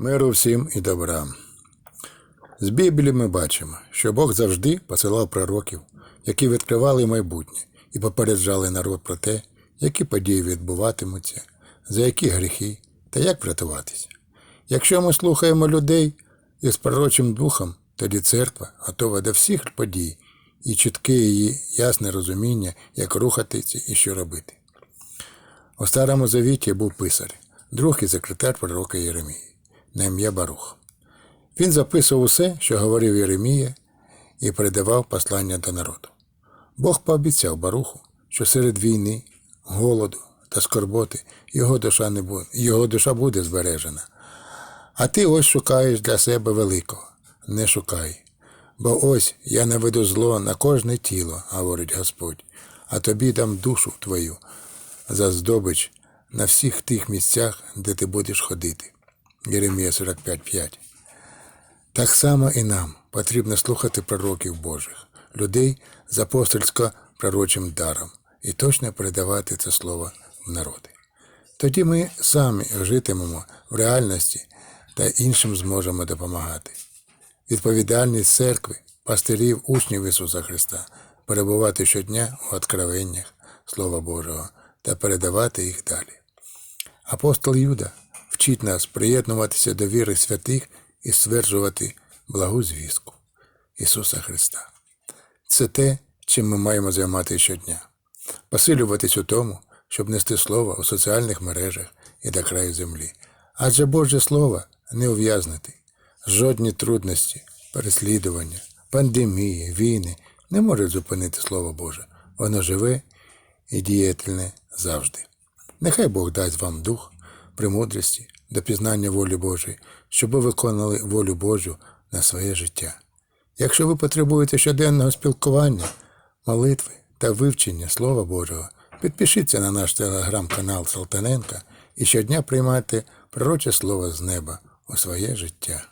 Миру всім і добра. З Біблії ми бачимо, що Бог завжди посилав пророків, які відкривали майбутнє і попереджали народ про те, які події відбуватимуться, за які гріхи та як врятуватися. Якщо ми слухаємо людей із пророчим духом, тоді церква готова до всіх подій і чітке її ясне розуміння, як рухатися і що робити. У Старому Завіті був писар, друг і секретар пророка Єремії, на ім'я Барух. Він записував усе, що говорив Єремія, і передавав послання до народу. Бог пообіцяв Баруху, що серед війни, голоду та скорботи його душа, не буде, його душа буде збережена. А ти ось шукаєш для себе великого. Не шукай. Бо ось я наведу зло на кожне тіло, говорить Господь, а тобі дам душу твою за здобич на всіх тих місцях, де ти будеш ходити. Єремія 45.5. Так само і нам потрібно слухати пророків Божих, людей з апостольсько-пророчим даром і точно передавати це слово в народи. Тоді ми самі житимемо в реальності та іншим зможемо допомагати. Відповідальність церкви, пастирів, учнів Ісуса Христа перебувати щодня у откровеннях Слова Божого та передавати їх далі. Апостол Юда вчить нас приєднуватися до віри святих і стверджувати благу звістку Ісуса Христа. Це те, чим ми маємо займатися щодня, посилюватись у тому, щоб нести слово у соціальних мережах і до краю землі. Адже Боже Слово не ув'язнити. Жодні трудності, переслідування, пандемії, війни не можуть зупинити Слово Боже. Воно живе і діятельне завжди. Нехай Бог дасть вам дух, премудрості до пізнання волі Божої, щоб ви виконали волю Божу на своє життя. Якщо ви потребуєте щоденного спілкування, молитви та вивчення Слова Божого, підпишіться на наш телеграм-канал Салтаненка і щодня приймайте пророче слово з неба у своє життя.